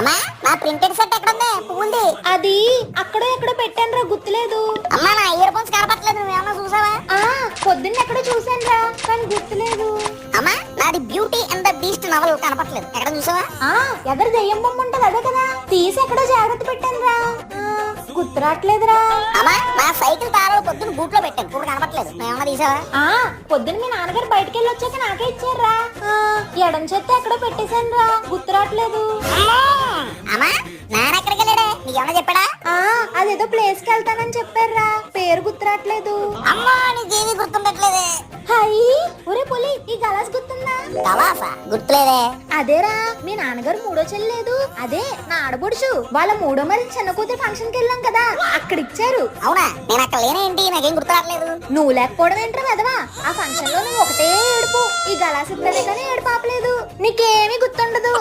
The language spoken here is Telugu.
అమ్మా నా ప్రింటెడ్ సెట్ ఎక్కడ ఉంది పువ్వుంది. అది అక్కడో ఎక్కడో పెట్టాను రా గుర్తులేదు. అమ్మా నా ఇయర్ ఫోన్స్ కనపట్లేదు నువ్వేమన్నా చూసావా? ఆ పొద్దున్న ఎక్కడో చూసాను రా కానీ గుర్తులేదు. అమ్మా నాది beauty and the beast novel కనపట్లేదు ఎక్కడ చూసావా? ఆ ఎదరు దెయ్యం బొమ్మ ఉంటది? అదే కదా. తీసి ఎక్కడో జాగ్రత్త పెట్టాను రా గుర్తు రావట్లేదురా అమ్మా నా సైకిల్ తారాలు పొద్దున్న బూట్లో పెట్టాను. ఇప్పుడు కనపట్లేదు నువ్వేమన్నా తీసావా? ఆ పొద్దున్న మీ నాన్నగారు బయటికి వెళ్ళి వచ్చాక నాకే ఇచ్చారా ఎడం చేత్తో ఎక్కడో పెట్టేశాను రా గుర్తు నీకేమన్నా చెప్పాడా? అదేదో ప్లేస్కి వెళ్తానని చెప్పారా. పేరు గుర్తు రావట్లేదు అమ్మా నీకేమీ గుర్తుండట్లేదే. హాయ్ ఒరే పులి ఈ గలాస్ గుర్తుందా? గుర్తులేదే. అదేరా మీ నాన్నగారు మూడో చెల్లేదు అదే నా ఆడబొడుచు. వాళ్ళ మూడో మరి చిన్న కూతురు ఫంక్షన్కి వెళ్ళాం కదా అక్కడ ఇచ్చారు అవునా? నేను అక్కడ లేనేంటి? నాకేం గుర్తు రావట్లేదు నువ్వు లేకపోవడం ఏంట్రా వెదవా ఆ ఫంక్షన్లో నువ్వు ఒకటే ఏడుపు. ఈ గలాస్ ఇద్దరే కానీ ఏడుపు ఆపలేదు. నీకేమీ గుర్తుండదు.